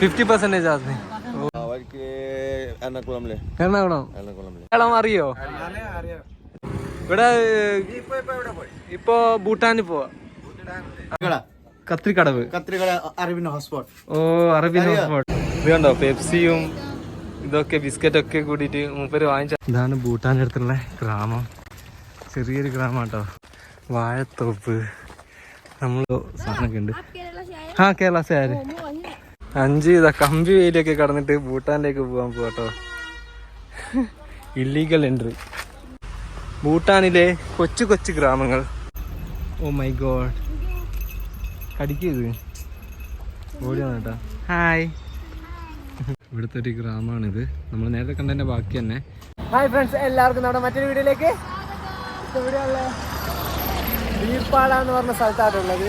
Fifty percentage asked me അവർക്ക് എറണാകുളമില്ലേ എറണാകുളം? എറണാകുളമില്ലേ അറിയോ? ഇവിടെ ഇപ്പൊ ഭൂട്ടാനിൽ പോവാ. കത്രിക്കടവ്. കത്രിക്കടവ് അറബിൻ ഹോട്ട്സ്പോട്ട് ഓ അറബിൻ ഹോട്ട്സ്പോട്ട് ഇത് കണ്ടോ പെപ്സിയും ഇതൊക്കെ ബിസ്ക്കറ്റ് ഒക്കെ കൂടിയിട്ട് മൂപ്പര് വാങ്ങിച്ച ഇതാണ് ഭൂട്ടാന്റെ അടുത്തുള്ള ഗ്രാമം. ചെറിയൊരു ഗ്രാമം കേട്ടോ. വാഴത്തോപ്പ്. നമ്മൾ സാധനമൊക്കെ ഉണ്ട്. ആ കേരള സാര് അഞ്ച് ഇതാ കമ്പി വേലിയൊക്കെ കടന്നിട്ട് ഭൂട്ടാനിലേക്ക് പോകാൻ പോവാട്ടോ ഇല്ലീഗൽ എൻട്രി ഭൂട്ടാനിലെ കൊച്ചു കൊച്ചു ഗ്രാമങ്ങൾ. ഓ മൈ ഗോഡ് കടിക്കരുത് ഓടി വന്നേട്ടാ ഹായ് ഇവിടുത്തെ ഒരു ഗ്രാമമാണിത്. നമ്മൾ നേരത്തെ കണ്ടതിന്റെ ബാക്കി തന്നെ. ഹായ് ഫ്രണ്ട്സ് എല്ലാവർക്കും നമ്മുടെ മറ്റൊരു വീഡിയോയിലേക്ക്. ഇവിടെയുള്ള ബീർപ്പാട എന്ന് പറഞ്ഞ സ്ഥലത്താണുള്ളത്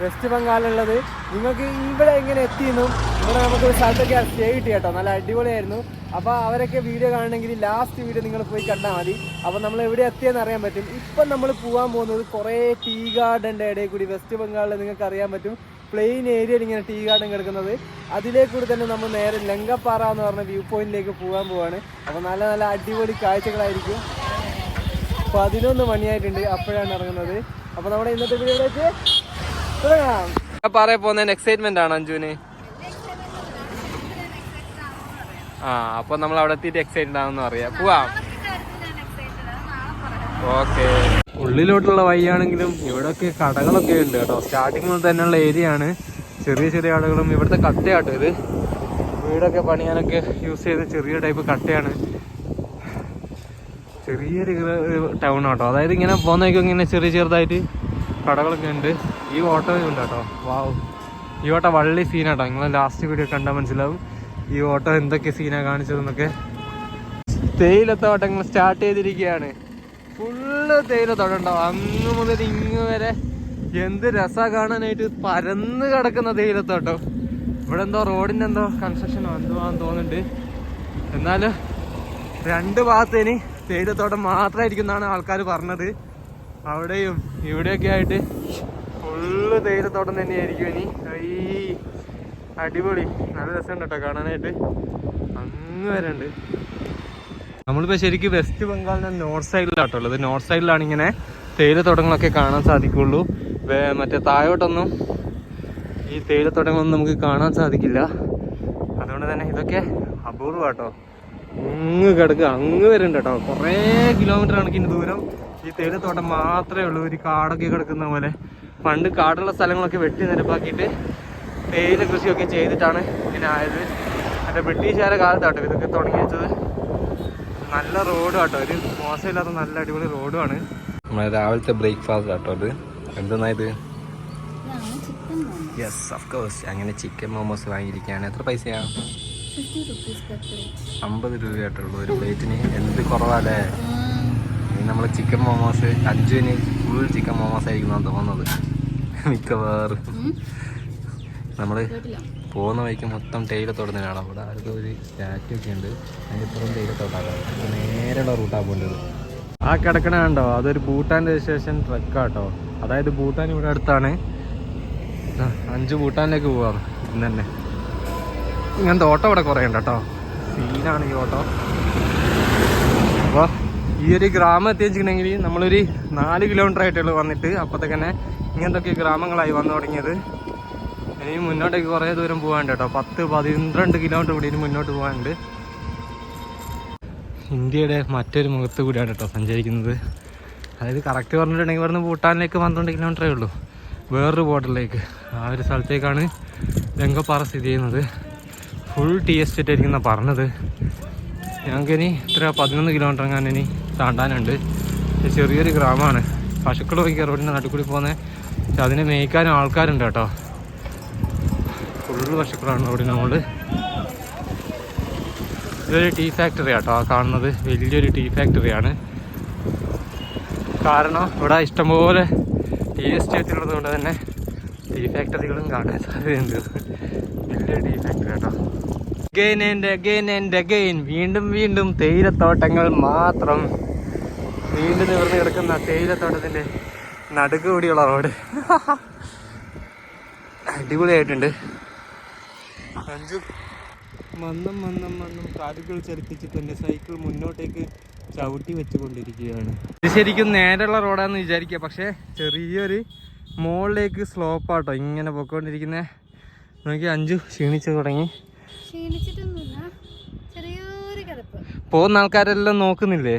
വെസ്റ്റ് ബംഗാളിലുള്ളത് നിങ്ങൾക്ക് ഇവിടെ എങ്ങനെ എത്തിയെന്നും ഇവിടെ നമുക്ക് ഒരു സ്ഥലത്തൊക്കെ സ്റ്റേ കിട്ടി കേട്ടോ. നല്ല അടിപൊളിയായിരുന്നു. അപ്പോൾ അവരൊക്കെ വീഡിയോ കാണണമെങ്കിൽ ലാസ്റ്റ് വീഡിയോ നിങ്ങൾ പോയി കണ്ടാൽ മതി. അപ്പോൾ നമ്മൾ എവിടെ എത്തിയെന്ന് അറിയാൻ പറ്റും. ഇപ്പം നമ്മൾ പോകാൻ പോകുന്നത് കുറേ ടീ ഗാർഡന്റെ ഇടയിൽ കൂടി വെസ്റ്റ് ബംഗാളിൽ നിങ്ങൾക്ക് അറിയാൻ പറ്റും. പ്ലെയിൻ ഏരിയയിൽ ഇങ്ങനെ ടീ ഗാർഡൻ കിടക്കുന്നത്. അതിലേക്കൂടി തന്നെ നമ്മൾ നേരെ ലങ്കപ്പാറ എന്ന് പറഞ്ഞ വ്യൂ പോയിന്റിലേക്ക് പോകാൻ പോവാണ്. അപ്പോൾ നല്ല നല്ല അടിപൊളി കാഴ്ചകളായിരിക്കും. പതിനൊന്ന് മണിയായിട്ടുണ്ട്. അപ്പോഴാണ് ഇറങ്ങുന്നത്. അപ്പോൾ നമ്മുടെ ഇന്നത്തെ വീഡിയോയിലേക്ക് തുടങ്ങാം പാറ പോകുന്നതിന് എക്സൈറ്റ്മെന്റ് ആണ് അഞ്ജുവിന്? ആ അപ്പൊ നമ്മൾ അവിടെ എത്തിയിട്ട് എക്സൈറ്റഡ് ആണെന്ന് അറിയാം പോവാം. ഓക്കെ. ഉള്ളിലോട്ടുള്ള വഴിയാണെങ്കിലും ഇവിടെയൊക്കെ കടകളൊക്കെ ഉണ്ട് കേട്ടോ. സ്റ്റാർട്ടിങ് മുതൽ തന്നെയുള്ള ഏരിയ ആണ്. ചെറിയ ചെറിയ കടകളും ഇവിടുത്തെ കട്ടയാട്ടോ ഇത്. വീടൊക്കെ പണിയാനൊക്കെ യൂസ് ചെയ്ത ചെറിയ ടൈപ്പ് കട്ടയാണ്. ചെറിയൊരു ടൗൺ ആട്ടോ. അതായത് ഇങ്ങനെ പോകുന്നതൊക്കെ ഇങ്ങനെ ചെറിയ ചെറുതായിട്ട്. കടകളൊക്കെ ഉണ്ട്. ഈ ഓട്ടോ ഉണ്ട് കേട്ടോ. വാവ്. ഈ ഓട്ടോ വള്ളി സീനാട്ടോ നിങ്ങൾ ലാസ്റ്റ് വീഡിയോ കണ്ടാൽ മനസ്സിലാവും. ഈ ഓട്ടോ എന്തൊക്കെ സീനാ കാണിച്ചതെന്നൊക്കെ. തേയിലത്തോട്ടങ്ങൾ സ്റ്റാർട്ട് ചെയ്തിരിക്കുകയാണ്. ഫുള്ള് തേയിലത്തോട്ടം അങ്ങ് മുതൽ ഇങ്ങ് വരെ. എന്ത് രസാ കാണാനായിട്ട് പരന്ന് കിടക്കുന്ന തേയിലത്തോട്ടം. ഇവിടെ എന്തോ റോഡിന്റെ എന്തോ കൺസ്ട്രക്ഷനോ എന്തോ ആണെന്ന് തോന്നുന്നുണ്ട്. എന്നാൽ രണ്ട് ഭാഗത്തേന് തേയിലത്തോട്ടം മാത്രമായിരിക്കും എന്നാണ് ആൾക്കാർ പറഞ്ഞത്. അവിടെയും ഇവിടെയൊക്കെ ആയിട്ട് ഫുള്ള് തേയിലത്തോട്ടം തന്നെയായിരിക്കും ഇനി. ഈ അടിപൊളി. നല്ല രസമുണ്ട് കേട്ടോ കാണാനായിട്ട്. അങ്ങ് വരണ്ട്. ഉണ്ട് നമ്മളിപ്പോൾ ശരിക്കും വെസ്റ്റ് ബംഗാളിന്റെ നോർത്ത് സൈഡിലാട്ടോ ഉള്ളത്. നോർത്ത് സൈഡിലാണ് ഇങ്ങനെ തേയിലത്തോട്ടങ്ങളൊക്കെ കാണാൻ സാധിക്കുള്ളൂ. മറ്റേ താഴോട്ടൊന്നും ഈ തേയിലത്തോട്ടങ്ങളൊന്നും നമുക്ക് കാണാൻ സാധിക്കില്ല. അതുകൊണ്ട് തന്നെ ഇതൊക്കെ അപൂർവം അങ്ങ് കിടക്കുക അങ്ങ് വരുന്നുണ്ട് കേട്ടോ. കുറേ കിലോമീറ്റർ കണക്കിന് ദൂരം. ഈ തേയിലത്തോട്ടം മാത്രമേ ഉള്ളൂ. ഒരു കാടൊക്കെ കിടക്കുന്ന പോലെ. പണ്ട് കാടുള്ള സ്ഥലങ്ങളൊക്കെ വെട്ടി നിരപ്പാക്കിയിട്ട് തേയില കൃഷിയൊക്കെ ചെയ്തിട്ടാണ് ഇങ്ങനെ ആയത്. മറ്റേ ബ്രിട്ടീഷുകാരുടെ കാലത്താട്ടോ ഇതൊക്കെ തുടങ്ങി വെച്ചത്. നല്ല റോഡ് ആട്ടോ. ഒരു മോശമില്ലാത്ത നല്ല അടിപൊളി റോഡുമാണ്. നമ്മുടെ രാവിലത്തെ ബ്രേക്ക്ഫാസ്റ്റ് ആട്ടോ അത് എന്തെന്നായത് യെസ് ഓഫ് കോഴ്സ് അങ്ങനെ ചിക്കൻ മോമോസ് വാങ്ങിയിരിക്കുകയാണ്. എത്ര പൈസയാണ് അമ്പത് രൂപയായിട്ടുള്ളൂ ഒരു പ്ലേറ്റിന്. എന്ത് കുറവാല്ലേ? ഇനി നമ്മൾ ചിക്കൻ മോമോസ് അഞ്ചുവിന് ഫുൾ ചിക്കൻ മോമോസ് ആയിരിക്കും തോന്നുന്നത്. മിക്കവാറും. നമ്മൾ പോകുന്ന വഴിക്ക് മൊത്തം തേയിലത്തോട്ടം തന്നെയാണ് അവിടെ അടുത്ത ഒരു സ്റ്റാറ്റു ഒക്കെ ഉണ്ട്. അതിന്റെ ഇപ്പുറം തേയിലത്തോട്ടാണ് നേരെയുള്ള റൂട്ടാണ് പോകേണ്ടത്. ആ കിടക്കണ കണ്ടോ? അതൊരു ഭൂട്ടാന്റെ രജിസ്ട്രേഷൻ ട്രക്കാട്ടോ അതായത് ഭൂട്ടാൻ ഇവിടെ അടുത്താണ്. അഞ്ചു അഞ്ച് ഭൂട്ടാനിലേക്ക് പോവാം ഇന്ന് തന്നെ. ഇങ്ങനത്തെ ഓട്ടോ ഇവിടെ കുറേ ഉണ്ട് കേട്ടോ. സീനാണ് ഈ ഓട്ടോ. അപ്പോൾ ഈ ഒരു ഗ്രാമം എത്തിച്ചിട്ടുണ്ടെങ്കിൽ നമ്മളൊരു നാല് കിലോമീറ്റർ ആയിട്ടുള്ളൂ വന്നിട്ട്. അപ്പോഴത്തേക്ക് ഇങ്ങനത്തൊക്കെ ഇങ്ങനത്തെ ഗ്രാമങ്ങളായി വന്നു തുടങ്ങിയത്. ഇനി മുന്നോട്ടേക്ക് കുറേ ദൂരം പോകാനുണ്ട് കേട്ടോ. പത്ത് പന്ത്രണ്ട് കിലോമീറ്റർ കൂടി ഇനി മുന്നോട്ട് പോകാനുണ്ട് ഇന്ത്യയുടെ മറ്റൊരു മുഖത്ത് കൂടിയാണ് കേട്ടോ സഞ്ചരിക്കുന്നത്. അതായത് കറക്റ്റ് പറഞ്ഞിട്ടുണ്ടെങ്കിൽ ഇവിടുന്ന് ഭൂട്ടാനിലേക്ക് പന്ത്രണ്ട് കിലോമീറ്ററേ ഉള്ളൂ. വേറൊരു ബോർഡറിലേക്ക് ആ ഒരു സ്ഥലത്തേക്കാണ് രംഗപ്പാറ സ്ഥിതി ചെയ്യുന്നത്. ഫുൾ ടി എസ്റ്റേറ്റ് ആയിരിക്കും എന്നാണ് പറഞ്ഞത്. ഞങ്ങൾക്കിനി ഇത്ര പതിനൊന്ന് കിലോമീറ്റർ എങ്ങാനും ഇനി താണ്ടാനുണ്ട്. ചെറിയൊരു ഗ്രാമമാണ്. പശുക്കൾ പോയി റോഡിന്റെ നടുക്കൂടി കൂടി പോകുന്നത് പക്ഷെ അതിനെ മേയ്ക്കാനും ആൾക്കാരുണ്ട് കേട്ടോ. ഫുള്ള് പശുക്കളാണ് റോഡിന് മുകളിൽ ഇതൊരു ടീ ഫാക്ടറി ആട്ടോ. ആ കാണുന്നത് വലിയൊരു ടീ ഫാക്ടറിയാണ് കാരണം ഇവിടെ ഇഷ്ടംപോലെ ടീ എസ്റ്റേറ്റ് ഉള്ളത് കൊണ്ട് തന്നെ ടീ ഫാക്ടറികളും കാണാൻ സാധ്യതയുണ്ട്. വലിയ ടീ ഫാക്ടറി കേട്ടോ again and again and again വീണ്ടും വീണ്ടും തേയിലത്തോട്ടങ്ങൾ മാത്രം. വീണ്ടും നിവർന്ന് കിടക്കുന്ന തേയിലത്തോട്ടത്തിന്റെ നടുക്ക് കൂടിയുള്ള റോഡ്. അടിപൊളിയായിട്ടുണ്ട്. അഞ്ചു മന്നം മന്നം മന്നം കാലുകൾ ചലിപ്പിച്ചിട്ട് തന്നെ സൈക്കിൾ മുന്നോട്ടേക്ക് ചവിട്ടി വെച്ചുകൊണ്ടിരിക്കുകയാണ്. ഇത് ശരിക്കും നേരെയുള്ള റോഡാണെന്ന് വിചാരിക്കുക. പക്ഷേ ചെറിയൊരു മുകളിലേക്ക് സ്ലോപ്പാട്ടോ ഇങ്ങനെ പൊക്കോണ്ടിരിക്കുന്ന. നോക്കി അഞ്ചു ക്ഷീണിച്ചു തുടങ്ങി. പോകുന്ന ആൾക്കാരെല്ലാം നോക്കുന്നില്ലേ?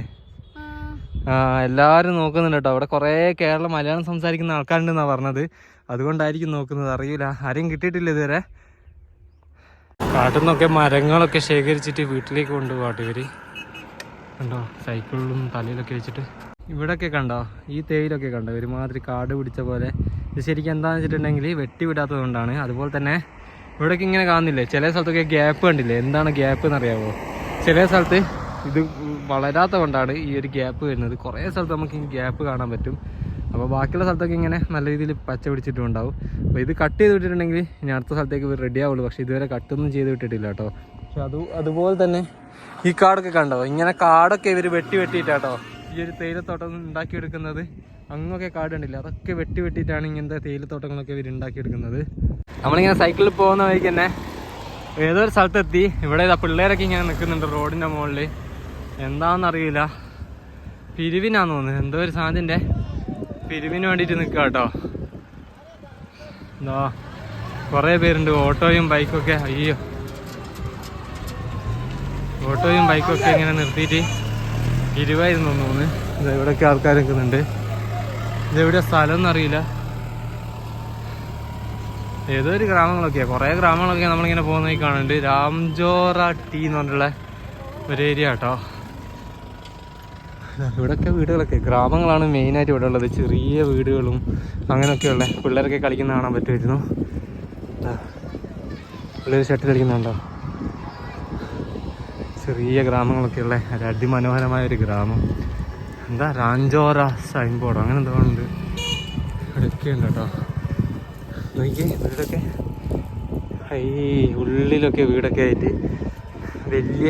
എല്ലാവരും നോക്കുന്നുണ്ട് കേട്ടോ. അവിടെ കുറേ കേരളം മലയാളം സംസാരിക്കുന്ന ആൾക്കാരുണ്ടെന്നാണ് പറഞ്ഞത്. അതുകൊണ്ടായിരിക്കും നോക്കുന്നത്. അറിയില്ല. ആരെയും കിട്ടിയിട്ടില്ല ഇതുവരെ. കാട്ടിൽ നിന്നൊക്കെ മരങ്ങളൊക്കെ ശേഖരിച്ചിട്ട് വീട്ടിലേക്ക് കൊണ്ടുപോകാട്ടോ ഇവർ. കണ്ടോ? സൈക്കിളിലും തലയിലൊക്കെ വെച്ചിട്ട്. ഇവിടെയൊക്കെ കണ്ടോ? ഈ തേയിലൊക്കെ കണ്ടോ? ഒരുമാതിരി കാട് പിടിച്ച പോലെ. ഇത് ശരിക്കും എന്താണെന്ന് വെച്ചിട്ടുണ്ടെങ്കിൽ വെട്ടി അതുപോലെ തന്നെ ഇവിടെയൊക്കെ ഇങ്ങനെ കാണുന്നില്ലേ? ചില സ്ഥലത്തൊക്കെ ഗ്യാപ്പ് കണ്ടില്ലേ? എന്താണ് ഗ്യാപ്പ് എന്നറിയാമോ ചില സ്ഥലത്ത് ഇത് വളരാത്ത കൊണ്ടാണ് ഈ ഒരു ഗ്യാപ്പ് വരുന്നത്. കുറേ സ്ഥലത്ത് നമുക്ക് ഈ ഗ്യാപ്പ് കാണാൻ പറ്റും. അപ്പോൾ ബാക്കിയുള്ള സ്ഥലത്തൊക്കെ ഇങ്ങനെ നല്ല രീതിയിൽ പച്ച പിടിച്ചിട്ടുണ്ടാവും. അപ്പോൾ ഇത് കട്ട് ചെയ്ത് വിട്ടിട്ടുണ്ടെങ്കിൽ ഇനി അടുത്ത സ്ഥലത്തേക്ക് റെഡി ആവുള്ളൂ. പക്ഷേ ഇതുവരെ കട്ടൊന്നും ചെയ്ത് വിട്ടിട്ടില്ല കേട്ടോ. പക്ഷെ അത് അതുപോലെ തന്നെ ഈ കാടൊക്കെ കണ്ടോ? ഇങ്ങനെ കാടൊക്കെ ഇവർ വെട്ടി വെട്ടിയിട്ടാട്ടോ ഈ ഒരു തേയിലത്തോട്ടം ഉണ്ടാക്കിയെടുക്കുന്നത്. അങ്ങൊക്കെ കാട് കണ്ടില്ല? അതൊക്കെ വെട്ടി വെട്ടിയിട്ടാണ് ഇങ്ങനത്തെ തേയിലത്തോട്ടങ്ങളൊക്കെ ഇവർ ഉണ്ടാക്കിയെടുക്കുന്നത്. നമ്മളിങ്ങനെ സൈക്കിളിൽ പോകുന്ന വഴിക്ക് തന്നെ ഏതൊരു സ്ഥലത്തെത്തി. ഇവിടെ പിള്ളേരൊക്കെ ഇങ്ങനെ നിൽക്കുന്നുണ്ട് റോഡിന്റെ മുകളിൽ എന്താണെന്ന് അറിയില്ല പിരിവിനാന്ന് തോന്നുന്നത് എന്തോ ഒരു സാധനത്തിന്റെ പിരിവിന് വേണ്ടിയിട്ട് നിൽക്കുക കേട്ടോ. എന്താ കുറേ പേരുണ്ട്. ഓട്ടോയും ബൈക്കൊക്കെ. അയ്യോ. ഓട്ടോയും ബൈക്കൊക്കെ ഇങ്ങനെ നിർത്തിയിട്ട് ഇരുവായിരുന്നു തോന്നുന്നു. ഇത് ഇവിടെയൊക്കെ ആൾക്കാർ നിൽക്കുന്നുണ്ട് ഇതെവിടെ സ്ഥലം എന്നറിയില്ല ഏതോ ഒരു ഗ്രാമങ്ങളൊക്കെ കുറേ ഗ്രാമങ്ങളൊക്കെ നമ്മളിങ്ങനെ പോകുന്നതായി കാണുന്നുണ്ട്. രാംജോറ ടീ എന്ന് പറഞ്ഞിട്ടുള്ള ഒരു ഏരിയ കേട്ടോ ഇവിടെയൊക്കെ വീടുകളൊക്കെ. ഗ്രാമങ്ങളാണ് മെയിനായിട്ട് ഇവിടെ ഉള്ളത്. ചെറിയ വീടുകളും അങ്ങനെയൊക്കെയുള്ള പിള്ളേരൊക്കെ കളിക്കുന്ന കാണാൻ പറ്റുമായിരുന്നു. പിള്ളേർ ഷട്ടിൽ കളിക്കുന്നുണ്ടോ? ചെറിയ ഗ്രാമങ്ങളൊക്കെ ഉള്ള. ഒരു അതിമനോഹരമായ ഒരു ഗ്രാമം. എന്താ? റാഞ്ചോറ സൈൻ ബോർഡോ അങ്ങനെ എന്തോ ഉണ്ട്. ഇവിടെയൊക്കെ ഉണ്ട് കേട്ടോ. നോക്കിയേ വീടൊക്കെ ഈ ഉള്ളിലൊക്കെ വീടൊക്കെ ആയിട്ട് വലിയ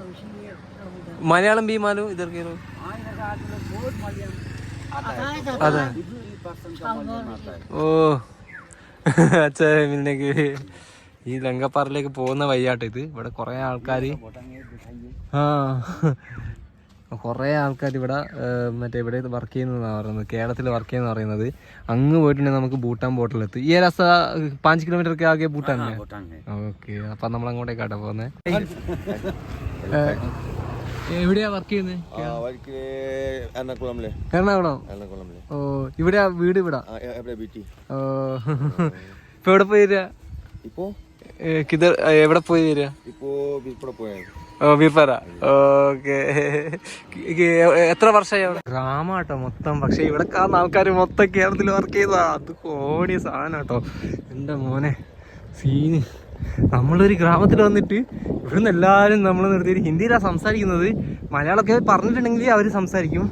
മലയാളം ബീമാലും ഇതൊക്കെ അതെ. ഓ. അച്ഛാ ഈ ലങ്കപ്പാറയിലേക്ക് പോകുന്ന വയ്യാട്ട് ഇത്. ഇവിടെ കുറെ ആൾക്കാർ ആ. കുറേ ആൾക്കാർ ഇവിടെ മറ്റേ ഇവിടെ വർക്ക് ചെയ്യുന്നതാണ് പറയുന്നത്. കേരളത്തിൽ വർക്ക് ചെയ്യുന്ന പറയുന്നത്. അങ്ങ് പോയിട്ടുണ്ടെങ്കിൽ നമുക്ക് ബൂട്ടാൻ ബോട്ടിൽ എത്തും ഈ രസ പാഞ്ച് കിലോമീറ്റർ ഒക്കെ ആകെ ഭൂട്ടാൻ. ഓക്കെ. അപ്പൊ നമ്മളങ്ങോട്ടേക്കാട്ടെ പോകുന്നേ എവിടെയാ വർക്ക് ചെയ്യുന്നത് എറണാകുളം? ഓ ഇവിടെ വീട് ഇവിടെ? പോയി തരാ എവിടെ പോയി തരാ ഇപ്പോ ഓ എത്ര വർഷമായി അവിടെ? ഗ്രാമാട്ടോ മൊത്തം. പക്ഷെ ഇവിടെ കാണുന്ന ആൾക്കാർ മൊത്തം കേരളത്തിൽ വർക്ക് ചെയ്താ അത് കോടിയ സാധനം കേട്ടോ എന്റെ മോനെ സീന്. നമ്മളൊരു ഗ്രാമത്തിൽ വന്നിട്ട് ഇവിടുന്ന് എല്ലാവരും നമ്മൾ നിർത്തി ഹിന്ദിയിലാണ് സംസാരിക്കുന്നത്. മലയാളമൊക്കെ പറഞ്ഞിട്ടുണ്ടെങ്കിൽ അവർ സംസാരിക്കും.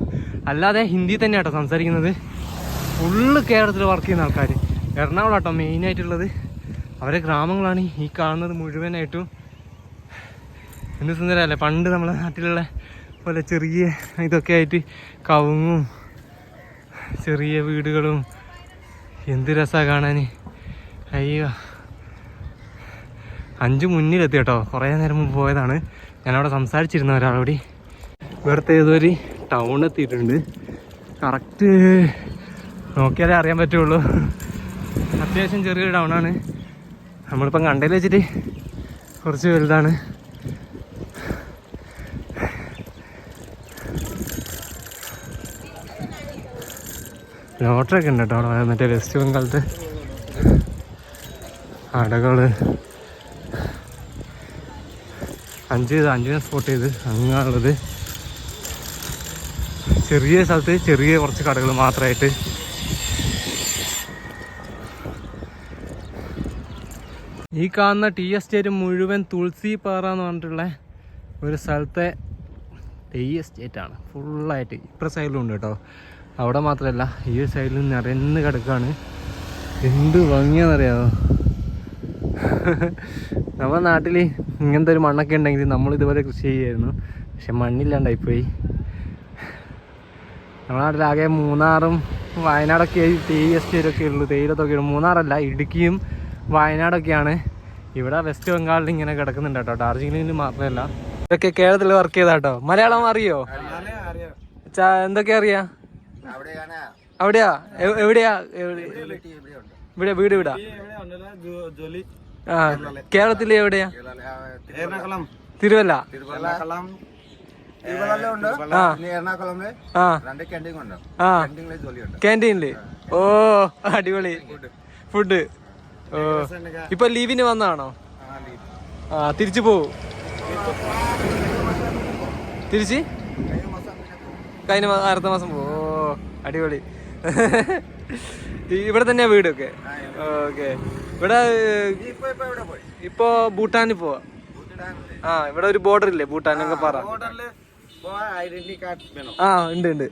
അല്ലാതെ ഹിന്ദി തന്നെ കേട്ടോ സംസാരിക്കുന്നത്. ഫുള്ള് കേരളത്തിൽ വർക്ക് ചെയ്യുന്ന ആൾക്കാർ എറണാകുളം കേട്ടോ മെയിനായിട്ടുള്ളത് അവരെ ഗ്രാമങ്ങളാണ് ഈ കാണുന്നത് മുഴുവനായിട്ടും. എന്ത് സുന്ദരല്ലേ? പണ്ട് നമ്മളെ നാട്ടിലുള്ള പോലെ ചെറിയ ഇതൊക്കെ ആയിട്ട് കവുങ്ങും ചെറിയ വീടുകളും. എന്ത് രസമാണ് കാണാൻ അയ്യോ. അഞ്ച് മുന്നിലെത്തി കേട്ടോ. കുറേ നേരം മുമ്പ് പോയതാണ്. ഞാനവിടെ സംസാരിച്ചിരുന്ന ഒരാളോടി. ഇവിടുത്തെ ഏതൊരു ടൗൺ എത്തിയിട്ടുണ്ട്. കറക്റ്റ് നോക്കിയാലേ അറിയാൻ പറ്റുള്ളൂ. അത്യാവശ്യം ചെറിയൊരു ടൗണാണ് നമ്മളിപ്പം കണ്ടതിൽ വെച്ചിട്ട് കുറച്ച് വലുതാണ്. ലോട്ടറി ഒക്കെ ഉണ്ട് കേട്ടോ അവിടെ. മറ്റേ വെസ്റ്റ് ബംഗാളത്തെ അടകൾ അഞ്ച് ചെയ്ത് അഞ്ചിനെ സ്പോട്ട് ചെയ്ത്. അങ്ങനെയുള്ളത്. ചെറിയ സ്ഥലത്ത് ചെറിയ കുറച്ച് കടകൾ മാത്രമായിട്ട്. ഈ കാണുന്ന ടി എസ്റ്റേറ്റ് മുഴുവൻ തുളസി പാറ എന്ന് പറഞ്ഞിട്ടുള്ള ഒരു സ്ഥലത്തെ ടി എസ്റ്റേറ്റ് ആണ്. ഫുള്ളായിട്ട് ഇപ്പുറ സൈഡിലും ഉണ്ട് കേട്ടോ. അവിടെ മാത്രമല്ല ഈ ഒരു സൈഡിൽ നിറഞ്ഞ് കിടക്കാണ്. എന്ത് ഭംഗിയാണെന്നറിയാമോ നമ്മുടെ നാട്ടിൽ ഇങ്ങനത്തെ ഒരു മണ്ണൊക്കെ ഉണ്ടെങ്കിൽ നമ്മൾ ഇതുപോലെ കൃഷി ചെയ്യായിരുന്നു പക്ഷെ മണ്ണില്ലാണ്ടായിപ്പോയി നമ്മുടെ നാട്ടിലാകെ മൂന്നാറും വയനാടൊക്കെ ടീ എസ്റ്റേറ്റൊക്കെ ഉള്ളൂ. തേയിലത്തൊക്കെ ഉള്ളൂ മൂന്നാറല്ല ഇടുക്കിയും വയനാടൊക്കെയാണ്. ഇവിടെ വെസ്റ്റ് ബംഗാളിൽ ഇങ്ങനെ കിടക്കുന്നുണ്ട് കേട്ടോ. ഡാർജിലിംഗിൽ മാത്രമല്ല. ഇതൊക്കെ കേരളത്തിൽ വർക്ക് ചെയ്താ കേട്ടോ. മലയാളം അറിയോ? എന്തൊക്കെ അറിയാ? അവിടെയാ? എവിടെയാ? എവിടെ- ഇവിടെ വീട് ഇവിടാ. ആ കേരളത്തിലെ എവിടെയാ? എറണാകുളം. തിരുവല്ല. എറണാകുളം. ക്യാന്റീനിലെ ഓ അടിപൊളി. ഫുഡ് ഓ. ഇപ്പൊ ലീവിന് വന്നാണോ? ആ തിരിച്ചു പോവും. തിരിച്ച്? കഴിഞ്ഞ അടുത്ത മാസം പോവും. ഓ അടിപൊളി. ഇവിടെ തന്നെയാ വീടൊക്കെ? ഓക്കെ. ഇവിടെ ഇപ്പോ ഇപ്പൊ എവിടെ പോയി? ഇപ്പൊ ഭൂട്ടാനിൽ പോവാ. ആ ഇവിടെ ഒരു ബോർഡർ ഇല്ലേ ഭൂട്ടാൻ എന്നൊക്കെ പറ ആ ഉണ്ട് ഉണ്ട്.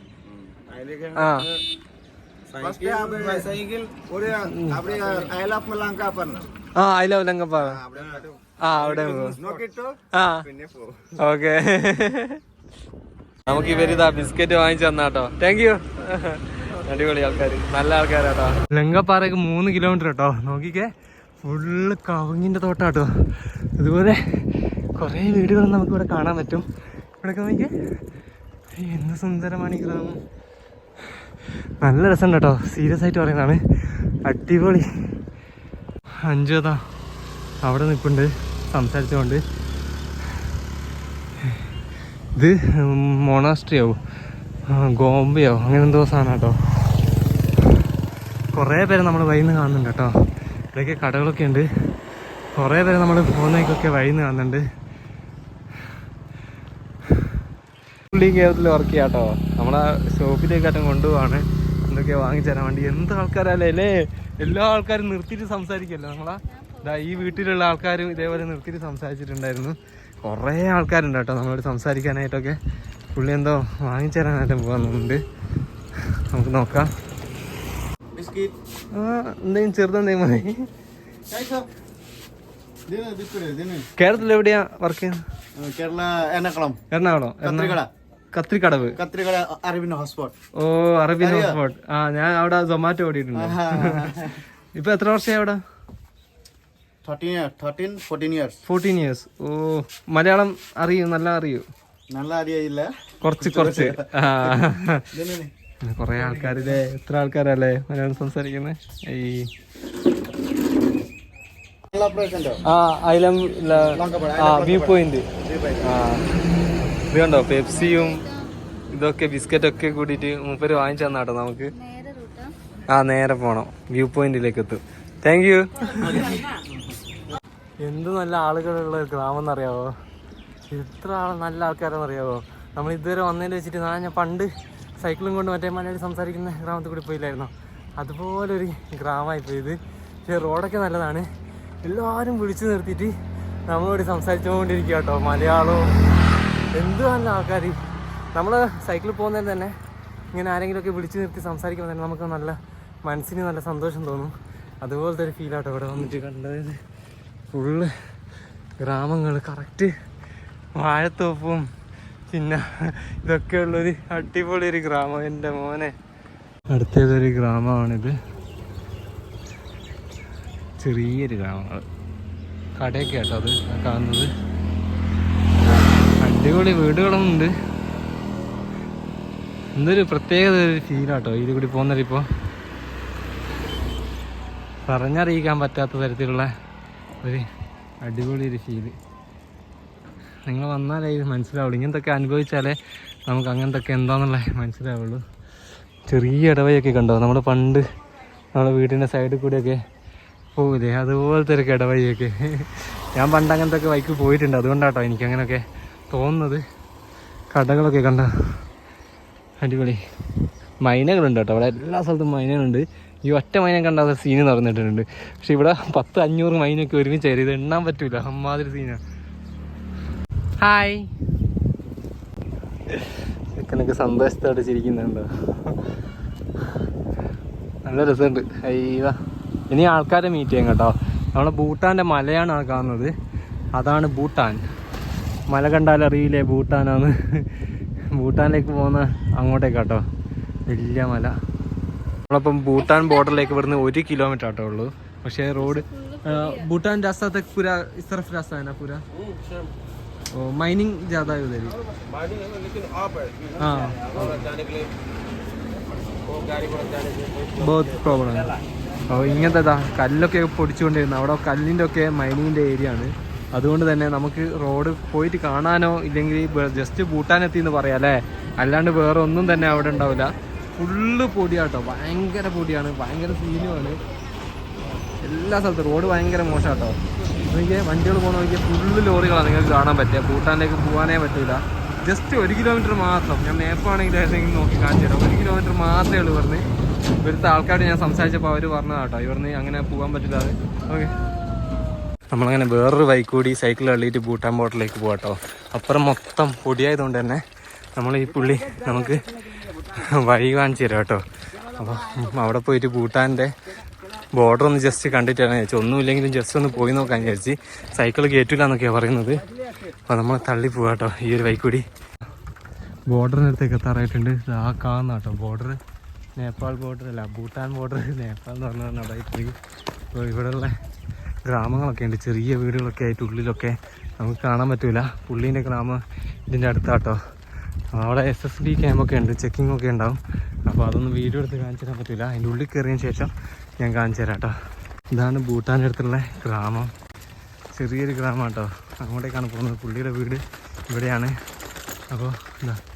ആ. സൈക്കിൾ ഒരു അയലാപ്പ് മല്ലാങ്ക പറഞ്ഞു ആ ലവ് ലങ്കപ്പാറ ആ അവിടെ ആ ഓക്കെ. നമുക്ക് ഇവരിതാ ബിസ്ക്കറ്റ് വാങ്ങിച്ചു തന്നാട്ടോ. താങ്ക് യു അടിപൊളി ആൾക്കാർ നല്ല ആൾക്കാരാട്ടോ. ലങ്കപ്പാറയ്ക്ക് മൂന്ന് കിലോമീറ്റർ കേട്ടോ നോക്കിക്കേ. ഫുള്ള് കവുങ്ങിന്റെ തോട്ടാട്ടോ. ഇതുപോലെ കുറേ വീടുകൾ നമുക്ക് ഇവിടെ കാണാൻ പറ്റും. ഇവിടെ നോക്കിക്കേ. എന്ത് സുന്ദരമാണ് ഈ ഗ്രാമം. നല്ല രസമുണ്ട് കേട്ടോ സീരിയസ് ആയിട്ട് പറയുന്നതാണ്. അടിപൊളി. അഞ്ചു അതാ അവിടെ നിൽപ്പുണ്ട് സംസാരിച്ചുകൊണ്ട്. ഇത് മൊണാസ്ട്രിയാവും ഗോംബയോ അങ്ങനെ എന്തോ സാധനം കേട്ടോ കുറേ പേരെ നമ്മൾ നിന്ന് കാണുന്നുണ്ട് കേട്ടോ. ഇവിടെയൊക്കെ കടകളൊക്കെ ഉണ്ട്. കുറേ പേരെ നമ്മൾ പോകുന്നതൊക്കെ വഴിയിൽ നിന്ന് കാണുന്നുണ്ട്. പുള്ളി കേരളത്തിൽ വർക്ക് ചെയ്യാം കേട്ടോ. നമ്മളെ ഷോപ്പിലേക്ക് ഷോപ്പിലേക്കാട്ടും കൊണ്ടുപോവാണ്. എന്തൊക്കെയാ വാങ്ങിച്ചേരാൻ വേണ്ടി. എന്ത് ആൾക്കാരല്ലേ അല്ലേ? എല്ലാ ആൾക്കാരും നിർത്തിയിട്ട് സംസാരിക്കല്ലോ. നമ്മളാ ഈ വീട്ടിലുള്ള ആൾക്കാരും ഇതേപോലെ നിർത്തിയിട്ട് സംസാരിച്ചിട്ടുണ്ടായിരുന്നു. കുറേ ആൾക്കാരുണ്ട് കേട്ടോ നമ്മളോട് സംസാരിക്കാനായിട്ടൊക്കെ. പുള്ളി എന്തോ വാങ്ങിച്ചു തരാനായിട്ടും പോകുന്നുണ്ട് നമുക്ക് നോക്കാം. എന്തെങ്കിലും ചെറുതെന്തെങ്കിലും മതി. കേരളത്തിൽ എവിടെയാ വർക്ക് ചെയ്യുന്നത്? കേരള എറണാകുളം. എറണാകുളം എറണാകുളം കത്രിക്കടവ്. കത്രിക്കട അരവിന്ദ് ഹോസ്പോട്ട് ഓ അറബിൻ ഹോട്ട്സ്പോട്ട് ആ ഞാൻ അവിടെ സൊമാറ്റോ ഓടിയിട്ടുണ്ട്. ഇപ്പൊ എത്ര വർഷമായി അവിടെ? ഫോർട്ടീൻ ഇയേഴ്സ് ഓ മലയാളം അറിയൂ നല്ല അറിയൂ. നല്ല അറിയില്ല കുറച്ച് കുറച്ച്. ആ കുറെ ആൾക്കാരില്ലേ? എത്ര ആൾക്കാരല്ലേ മലയാളം സംസാരിക്കുന്നത് ഈ ആ ഐലം ആ വ്യൂ പോയിന്റ്. ആ. ഇത് കണ്ടോ? പെപ്സിയും ഇതൊക്കെ ബിസ്ക്കറ്റ് ഒക്കെ കൂടിയിട്ട് മൂപ്പര് വാങ്ങിച്ചു തന്നാട്ടോ നമുക്ക്. ആ നേരെ പോണം. വ്യൂ പോയിന്റിലേക്ക് എത്തും. താങ്ക് യു എന്ത് നല്ല ആളുകളുള്ള ഒരു ഗ്രാമം എന്നറിയാവോ എത്ര ആൾ നല്ല ആൾക്കാരെന്നറിയാവോ നമ്മൾ ഇതുവരെ വന്നതിന് വെച്ചിട്ട് ഞാൻ പണ്ട് സൈക്കിളും കൊണ്ട് മറ്റേ മലയാളി സംസാരിക്കുന്ന ഗ്രാമത്തിൽ കൂടി പോയില്ലായിരുന്നോ? അതുപോലൊരു ഗ്രാമമായി പോയത്. പക്ഷേ റോഡൊക്കെ നല്ലതാണ്. എല്ലാവരും വിളിച്ചു നിർത്തിയിട്ട് നമ്മളോട് സംസാരിച്ചുകൊണ്ടിരിക്കുക കേട്ടോ മലയാളവും എന്ത് നല്ല ആൾക്കാർ. നമ്മൾ സൈക്കിളിൽ പോകുന്നതിന് തന്നെ ഇങ്ങനെ ആരെങ്കിലുമൊക്കെ വിളിച്ചു നിർത്തി സംസാരിക്കുമ്പോൾ തന്നെ നമുക്ക് നല്ല മനസ്സിന് നല്ല സന്തോഷം തോന്നും. അതുപോലത്തെ ഒരു ഫീലാട്ടോ ഇവിടെ വന്നിട്ട് കണ്ടത്. ഫുള്ള് ഗ്രാമങ്ങൾ. കറക്റ്റ് വാഴത്തോപ്പും പിന്നെ ഇതൊക്കെ ഉള്ളൊരു അടിപൊളി ഒരു ഗ്രാമം എന്റെ മോനെ. അടുത്തേതൊരു ഗ്രാമമാണിത്. ചെറിയൊരു ഗ്രാമങ്ങൾ കടയൊക്കെ കേട്ടോ അത് കാണുന്നത്. അടിപൊളി വീടുകളുണ്ട് എന്തൊരു പ്രത്യേകത ഒരു ഫീലാട്ടോ ഇതിൽ കൂടി പോകുന്നതിപ്പോൾ പറഞ്ഞറിയിക്കാൻ പറ്റാത്ത തരത്തിലുള്ള ഒരു അടിപൊളി ഒരു ഫീൽ നിങ്ങൾ വന്നാലേ ഇത് മനസ്സിലാവുള്ളൂ. ഇങ്ങനത്തൊക്കെ അനുഭവിച്ചാലേ നമുക്ക് അങ്ങനത്തൊക്കെ എന്താണെന്നുള്ള മനസ്സിലാവുള്ളൂ. ചെറിയ ഇടവഴിയൊക്കെ കണ്ടോ? നമ്മൾ പണ്ട് നമ്മുടെ വീടിന്റെ സൈഡിൽ കൂടെയൊക്കെ പോകില്ലേ അതുപോലത്തെ ഒരു ഇടവഴിയൊക്കെ. ഞാൻ പണ്ട് അങ്ങനത്തെ ഒക്കെ വൈക്ക് പോയിട്ടുണ്ട്. അതുകൊണ്ടാട്ടോ എനിക്ക് അങ്ങനെയൊക്കെ തോന്നുന്നത്. കടകളൊക്കെ കണ്ട അടിപൊളി. മൈനകളുണ്ട് കേട്ടോ. അവിടെ എല്ലാ സ്ഥലത്തും മൈനകളുണ്ട്. ഈ ഒറ്റ മൈന കണ്ടാൽ സീന് നടന്നിട്ടുണ്ട്. പക്ഷെ ഇവിടെ പത്ത് അഞ്ഞൂറ് മൈനൊക്കെ ഒരുമിച്ച് ഇത് എണ്ണാൻ പറ്റൂല. അമ്മാതിരി സീനാ ഹായ് ചെക്കനൊക്കെ സന്തോഷത്തോടെ ചിരിക്കുന്നുണ്ടോ നല്ല രസമുണ്ട്. അയ്യ ഇനി ആൾക്കാരെ മീറ്റ് ചെയ്യാം കേട്ടോ. നമ്മളെ ഭൂട്ടാന്റെ മലയാണ് കാണുന്നത്. അതാണ് ഭൂട്ടാൻ. മല കണ്ടാൽ അറിയില്ലേ ഭൂട്ടാനാണ് ഭൂട്ടാനിലേക്ക് പോകുന്ന അങ്ങോട്ടേക്ക് കേട്ടോ. വലിയ മല. നമ്മളപ്പം ഭൂട്ടാൻ ബോർഡറിലേക്ക് വരുന്ന ഒരു കിലോമീറ്റർ ആട്ടോ ഉള്ളൂ. പക്ഷേ റോഡ് ഭൂട്ടാൻ രാസ്ഥാനത്തേക്ക് പുര ഇസ്രഫ് രാസ്താന പുര? रास्ता है ना पूरा ओ माइनिंग ज्यादा है उधर ही हाँ बहुत പ്രോബ്ലം അപ്പോൾ ഇങ്ങനത്തെ ഇതാ കല്ലൊക്കെ പൊടിച്ചുകൊണ്ടിരുന്നു അവിടെ കല്ലിൻ്റെ ഒക്കെ മൈനിങ്ങിൻ്റെ ഏരിയ ആണ് അതുകൊണ്ട് തന്നെ നമുക്ക് റോഡ് പോയിട്ട് കാണാനോ ഇല്ലെങ്കിൽ ജസ്റ്റ് ഭൂട്ടാനെത്തി എന്ന് പറയാം അല്ലേ അല്ലാണ്ട് വേറെ ഒന്നും തന്നെ അവിടെ ഉണ്ടാവില്ല ഫുള്ള് പൊടിയാട്ടോ ഭയങ്കര പൊടിയാണ് ഭയങ്കര സീനുമാണ് എല്ലാ സ്ഥലത്തും റോഡ് ഭയങ്കര മോശമാട്ടോ നോക്കിയാൽ വണ്ടികൾ പോകണ നോക്കിയാൽ ഫുള്ള് ലോറികളാണ് നിങ്ങൾക്ക് കാണാൻ പറ്റുക. ഭൂട്ടാനിലേക്ക് പോകാനേ പറ്റില്ല ജസ്റ്റ് ഒരു കിലോമീറ്റർ മാത്രം. ഞാൻ നേപ്പാണെങ്കിൽ ഏതെങ്കിലും നോക്കി കാണിച്ചു തരാം. ഒരു കിലോമീറ്റർ മാത്രമേ ഉള്ളൂ ഇവിടുന്ന്. ഇവിടുത്തെ ആൾക്കാരോട് ഞാൻ സംസാരിച്ചപ്പോൾ അവർ പറഞ്ഞതാട്ടോ ഇവിടുന്ന് അങ്ങനെ പോകാൻ പറ്റില്ല അത്. ഓക്കെ. നമ്മളങ്ങനെ വേറൊരു ബൈക്ക് കൂടി സൈക്കിൾ തള്ളിയിട്ട് ഭൂട്ടാൻ ബോട്ടിലേക്ക് പോകട്ടോ അപ്പുറം മൊത്തം പൊടിയായതുകൊണ്ട് തന്നെ നമ്മൾ ഈ പുള്ളി നമുക്ക് വഴി കാണിച്ചു തരാം കേട്ടോ. അപ്പോൾ അവിടെ പോയിട്ട് ഭൂട്ടാന്റെ ബോർഡർ ഒന്ന് ജസ്റ്റ് കണ്ടിട്ടാണ് ചോദിച്ചത് ഒന്നുമില്ലെങ്കിലും ജസ്റ്റ് ഒന്ന് പോയി നോക്കാൻ വിചാരിച്ച് സൈക്കിൾ കയറ്റില്ല എന്നൊക്കെയാണ് പറയുന്നത്. അപ്പോൾ നമ്മൾ തള്ളി പോവാ കേട്ടോ ഈ ഒരു ബൈക്ക് കൂടി. ബോർഡറിനടുത്തേക്ക് എത്താറായിട്ടുണ്ട്. ആ കാണുന്ന കേട്ടോ ബോർഡർ നേപ്പാൾ ബോർഡർ അല്ല ഭൂട്ടാൻ ബോർഡർ നേപ്പാൾ എന്ന് പറഞ്ഞാൽ ബൈക്ക് അപ്പോൾ ഇവിടെയുള്ള ഗ്രാമങ്ങളൊക്കെ ഉണ്ട്. ചെറിയ വീടുകളൊക്കെ ആയിട്ട് ഉള്ളിലൊക്കെ നമുക്ക് കാണാൻ പറ്റില്ല പുള്ളീന്റെ ഗ്രാമം ഇതിന്റെ അടുത്താട്ടോ അവിടെ എസ് എസ് ഡി ക്യാമ്പൊക്കെ ഉണ്ട്. ചെക്കിംഗ് ഒക്കെ ഉണ്ടാവും. അപ്പോൾ അതൊന്നും വീഡിയോ എടുത്ത് കാണിച്ചിടാൻ പറ്റില്ല അതിന്റെ ഉള്ളിൽ കയറിയതിന് ശേഷം ഞാൻ കാണിച്ചു തരാം കേട്ടോ ഇതാണ് ഭൂട്ടാന്റെ അടുത്തുള്ള ഗ്രാമം. ചെറിയൊരു ഗ്രാമം കേട്ടോ അങ്ങോട്ടേക്കാണ് പോകുന്നത്. പുള്ളിയുടെ വീട് ഇവിടെയാണ്. അപ്പോൾ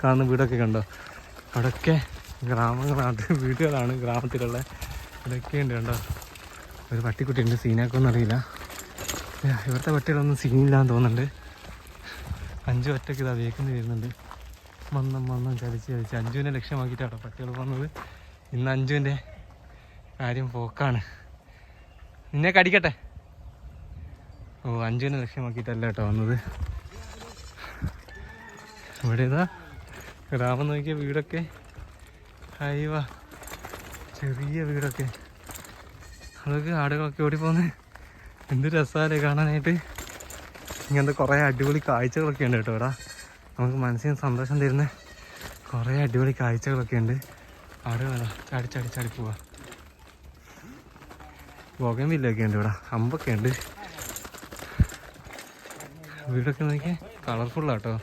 കാണുന്ന വീടൊക്കെ കണ്ടോ? അവിടെയൊക്കെ ഗ്രാമങ്ങളാണ്. വീടുകളാണ് ഗ്രാമത്തിലുള്ള. ഇവിടെയൊക്കെ ഉണ്ട് കണ്ടോ? ഒരു പട്ടിക്കുട്ടി ഉണ്ട്. സീനാക്കൊന്നും അറിയില്ല. ഇവിടുത്തെ പട്ടികളൊന്നും സീനില്ലാന്ന് തോന്നുന്നുണ്ട്. അഞ്ചു ഒറ്റയ്ക്ക് ഇതാ വേക്കുന്ന വരുന്നുണ്ട്. മന്നം മന്നം ചലിച്ച് ചലിച്ച്. അഞ്ചുവിനെ ലക്ഷ്യമാക്കിയിട്ടാണ് പട്ടികൾ വന്നത് ഇന്ന് അഞ്ചുവിന്റെ കാര്യം പോക്കാണ്. നിന്നെ കടിക്കട്ടെ. ഓ അഞ്ചുവിനെ ലക്ഷ്യമാക്കിയിട്ടല്ല കേട്ടോ വന്നത്. ഇവിടെ ഇതാ ഗ്രാമം നോക്കിയ വീടൊക്കെ. അയ്യവ ചെറിയ വീടൊക്കെ. അതൊക്കെ ആടുകളൊക്കെ ഓടിപ്പോന്ന്. എന്ത് രസമല്ലേ കാണാനായിട്ട്. ഇങ്ങനത്തെ കുറേ അടിപൊളി കാഴ്ചകളൊക്കെ ഉണ്ട് കേട്ടോ ഇവിടെ. നമുക്ക് മനസ്സിന് സന്തോഷം തരുന്ന കുറേ അടിപൊളി കാഴ്ചകളൊക്കെ ഉണ്ട്. ആടുകളാ ചാടി ചാടി ചാടി പോവാ. ബോഗൻവില്ലൊക്കെ ഉണ്ട് ഇവിടെ. അമ്പൊക്കെ ഉണ്ട്. വീടൊക്കെ നോക്കിയാൽ കളർഫുള്ളാട്ടോ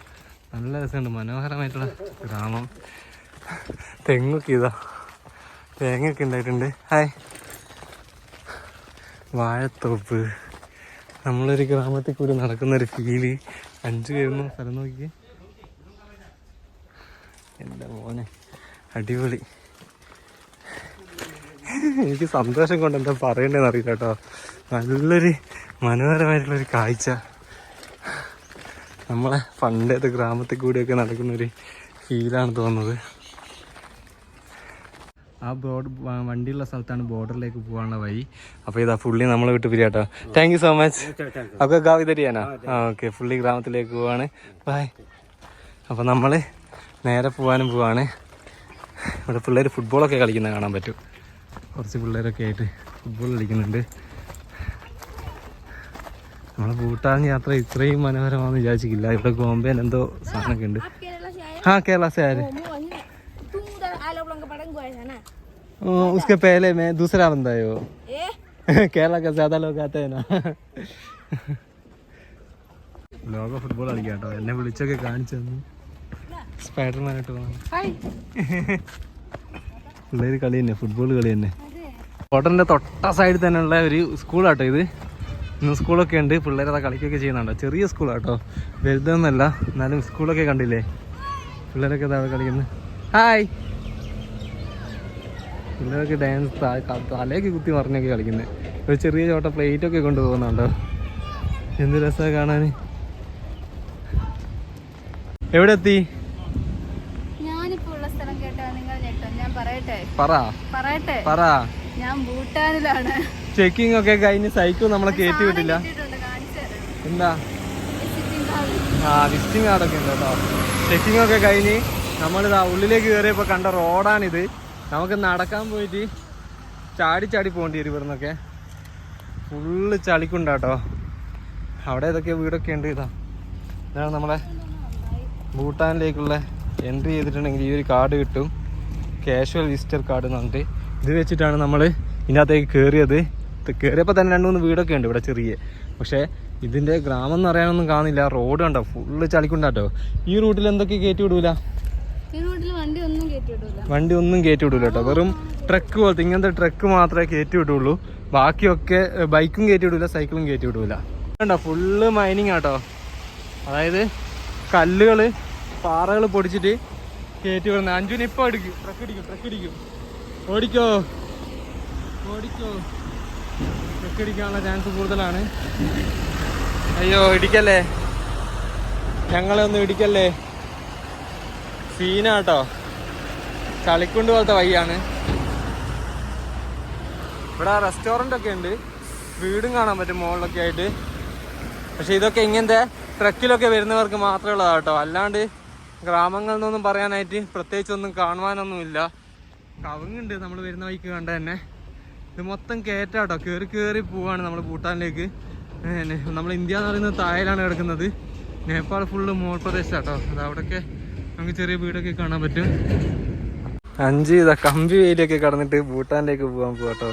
നല്ല രസമുണ്ട്. മനോഹരമായിട്ടുള്ള ഗ്രാമം. തെങ്ങൊക്കെ ഇതാ. തേങ്ങയൊക്കെ ഉണ്ടായിട്ടുണ്ട്. ഹായ് വാഴത്തോപ്പ്. നമ്മളൊരു ഗ്രാമത്തിൽ കൂടി നടക്കുന്ന ഒരു ഫീൽ അഞ്ചു കയറുന്ന സ്ഥലം നോക്കി എന്റെ മോനെ. അടിപൊളി. എനിക്ക് സന്തോഷം കൊണ്ട് എന്താ പറയണ്ടെന്ന് അറിയില്ല കേട്ടോ. നല്ലൊരു മനോഹരമായിട്ടുള്ളൊരു കാഴ്ച. നമ്മളെ പണ്ടത്തെ ഗ്രാമത്തിൽ കൂടിയൊക്കെ നടക്കുന്നൊരു ഫീലാണ് തോന്നുന്നത്. ആ ബോർഡ് വണ്ടിയുള്ള സ്ഥലത്താണ് ബോർഡറിലേക്ക് പോകാനുള്ള വഴി. അപ്പോൾ ഇതാ ഫുള്ളി നമ്മളെ വിട്ട് പിരിയാട്ടോ താങ്ക് യു സോ മച്ച് അപ്പോൾ ഗാവ് ഇതരിയാനോ ആ ഓക്കെ ഫുള്ളി ഗ്രാമത്തിലേക്ക് പോവാണ്. ബായ് അപ്പോൾ നമ്മൾ നേരെ പോകാനും പോവാണ്. ഇവിടെ പിള്ളേർ ഫുട്ബോളൊക്കെ കളിക്കുന്നത് കാണാൻ പറ്റും. കുറച്ച് പിള്ളേരൊക്കെ ആയിട്ട് ഫുട്ബോൾ കളിക്കുന്നുണ്ട് നമ്മളെ ഭൂട്ടാൻ യാത്ര ഇത്രയും മനോഹരമാണെന്ന് വിചാരിച്ചിട്ടില്ല ഇവിടെ ഗോംബേൽ എന്തോ സാധനമൊക്കെ ഉണ്ട് आप केरला से आए हाँ केरला से आ रहे हो मैं वहीं तुम उधर आलो का पतंग गए थे ना ओ, उसके पहले मैं दूसरा बंदा है वो ए കേരള का ज्यादा लोग आते हैं ना ലോക ഫുട്ബോൾ കളിക്കാം കേട്ടോ എന്നെ വിളിച്ചൊക്കെ കാണിച്ചു തന്നു സ്പൈഡർമാനായിട്ട് പോകണം हाय പിള്ളേര് കളി തന്നെ ഫുട്ബോൾ കളി തന്നെ ഹോട്ടലിന്റെ തൊട്ട സൈഡിൽ തന്നെയുള്ള ഒരു സ്കൂളാട്ടോ ഇത്. ഇന്ന് സ്കൂളൊക്കെ ഉണ്ട്. പിള്ളേരതാ കളിക്കൊക്കെ ചെയ്യുന്നുണ്ടോ. ചെറിയ സ്കൂളാട്ടോ വലുതൊന്നുമല്ല. എന്നാലും സ്കൂളൊക്കെ കണ്ടില്ലേ? പിള്ളേരൊക്കെ ഇതാ അവിടെ കളിക്കുന്നത് ഹായ് പിള്ളേരൊക്കെ ഡാൻസ് തലയൊക്കെ കുത്തി മറിഞ്ഞൊക്കെ കളിക്കുന്നത് ഒരു ചെറിയ ചോട്ട പ്ലേറ്റ് ഒക്കെ കൊണ്ടുപോകുന്നുണ്ടോ എന്ത് രസമാണ് കാണാൻ? എവിടെ എത്തി ഞാനിപ്പോ ഉള്ള സ്ഥലം കേട്ടാ നിങ്ങൾ ഞെട്ടോ. ഞാൻ പറയട്ടെ? പറ. പറയട്ടെ? പറ. ഞാൻ ഭൂട്ടാനിലാണ്. ചെക്കിംഗ് ഒക്കെ കഴിഞ്ഞ് സൈക്കിൾ നമ്മളെ കയറ്റി വിട്ടില്ല. എന്താ? ആ വിസിറ്റിംഗ് കാർഡൊക്കെ ഉണ്ട് കേട്ടോ. ചെക്കിംഗ് ഒക്കെ കഴിഞ്ഞ് നമ്മളിതാ ഉള്ളിലേക്ക് കയറിയപ്പോൾ കണ്ട റോഡാണിത്. നമുക്ക് നടക്കാൻ പോയിട്ട് ചാടി ചാടി പോകേണ്ടി വരും ഇവിടുന്നൊക്കെ. ഫുള്ള് ചളിക്കുണ്ടാട്ടോ അവിടെ ഏതൊക്കെ വീടൊക്കെ ഉണ്ട് ഇതാ. ഇതാണ് നമ്മളെ ഭൂട്ടാനിലേക്കുള്ള എൻട്രി ചെയ്തിട്ടുണ്ടെങ്കിൽ ഈ ഒരു കാർഡ് കിട്ടും. കാഷ്വൽ വിസിറ്റർ കാർഡ് എന്ന് പറഞ്ഞിട്ട്. ഇത് വെച്ചിട്ടാണ് നമ്മൾ ഇതിനകത്തേക്ക് കയറിയത് കയറിയപ്പോൾ തന്നെ രണ്ട് മൂന്ന് വീടൊക്കെ ഉണ്ട് ഇവിടെ ചെറിയ. പക്ഷേ ഇതിന്റെ ഗ്രാമം എന്ന് പറയാനൊന്നും കാണുന്നില്ല. റോഡ് കണ്ടോ? ഫുള്ള് ചളിക്കുണ്ടാട്ടോ. ഈ റൂട്ടിൽ എന്തൊക്കെ കയറ്റി വിടൂല? വണ്ടി ഒന്നും കയറ്റി വിടൂല. കേട്ടോ. വെറും ട്രക്ക് പോലത്തെ ഇങ്ങനത്തെ ട്രക്ക് മാത്രമേ കയറ്റി വിടുള്ളൂ. ബാക്കിയൊക്കെ ബൈക്കും കയറ്റി വിടൂല സൈക്കിളും കയറ്റി വിടൂല. കണ്ടോ? ഫുള്ള് മൈനിങ് ആട്ടോ. അതായത് കല്ലുകൾ പാറകൾ പൊടിച്ചിട്ട് കയറ്റി വിടുന്ന അഞ്ചുവിന് ഇപ്പൊ അടിക്കും ട്രക്ക് ഇടിക്കും ട്രക്ക് ഇടിക്കും. ഓടിക്കോ. ഓടിക്കോ. ട്രക്ക് ഇടിക്കാനുള്ള ചാൻസ് കൂടുതലാണ്. അയ്യോ ഇടിക്കല്ലേ? ഞങ്ങളെ ഒന്ന് ഇടിക്കല്ലേ? സീനാട്ടോ ചളിക്കുണ്ട് പോലത്തെ വയ്യാണ് ഇവിടെ റെസ്റ്റോറന്റ് ഒക്കെ ഉണ്ട്. വീടും കാണാൻ പറ്റും മുകളിലൊക്കെ ആയിട്ട്. പക്ഷെ ഇതൊക്കെ ഇങ്ങനത്തെ ട്രക്കിലൊക്കെ വരുന്നവർക്ക് മാത്രമേ ഉള്ളതാട്ടോ അല്ലാണ്ട് ഗ്രാമങ്ങളിൽ നിന്നൊന്നും പറയാനായിട്ട് പ്രത്യേകിച്ചൊന്നും കാണുവാനൊന്നുമില്ല. കവുങ്ങുണ്ട് നമ്മൾ വരുന്ന വഴിക്ക് കണ്ട തന്നെ. ഇത് മൊത്തം കയറ്റാട്ടോ കയറി കയറി പോവാണ് നമ്മൾ ഭൂട്ടാനിലേക്ക്. നമ്മൾ ഇന്ത്യ എന്ന് പറയുന്നത് തായലാണ് കിടക്കുന്നത്. നേപ്പാൾ ഫുള്ള് മോൾ പ്രദേശാട്ടോ. അത് അവിടെയൊക്കെ നമുക്ക് ചെറിയ വീടൊക്കെ കാണാൻ പറ്റും. അഞ്ച് ഇതാ കമ്പി വേലിയൊക്കെ കടന്നിട്ട് ഭൂട്ടാനിലേക്ക് പോകാൻ പോവാട്ടോ.